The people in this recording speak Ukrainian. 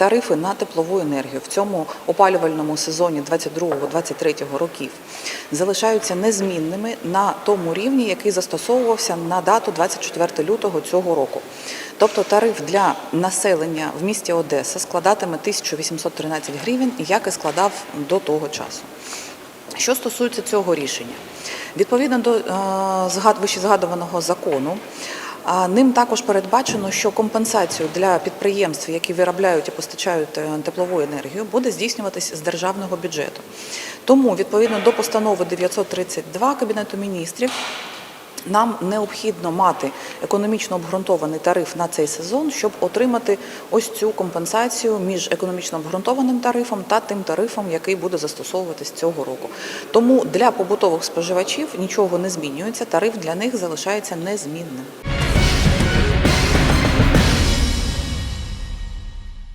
тарифи на теплову енергію в цьому опалювальному сезоні 22-23 років залишаються незмінними на тому рівні, який застосовувався на дату 24 лютого цього року. Тобто тариф для населення в місті Одеса складатиме 1813 гривень, як і складав до того часу. Що стосується цього рішення, відповідно до е, вищезгадуваного закону, а ним також передбачено, що компенсацію для підприємств, які виробляють і постачають е, теплову енергію, буде здійснюватись з державного бюджету. Тому, відповідно до постанови 932 Кабінету міністрів, нам необхідно мати економічно обґрунтований тариф на цей сезон, щоб отримати ось цю компенсацію між економічно обґрунтованим тарифом та тим тарифом, який буде застосовуватись цього року. Тому для побутових споживачів нічого не змінюється, тариф для них залишається незмінним. Peace.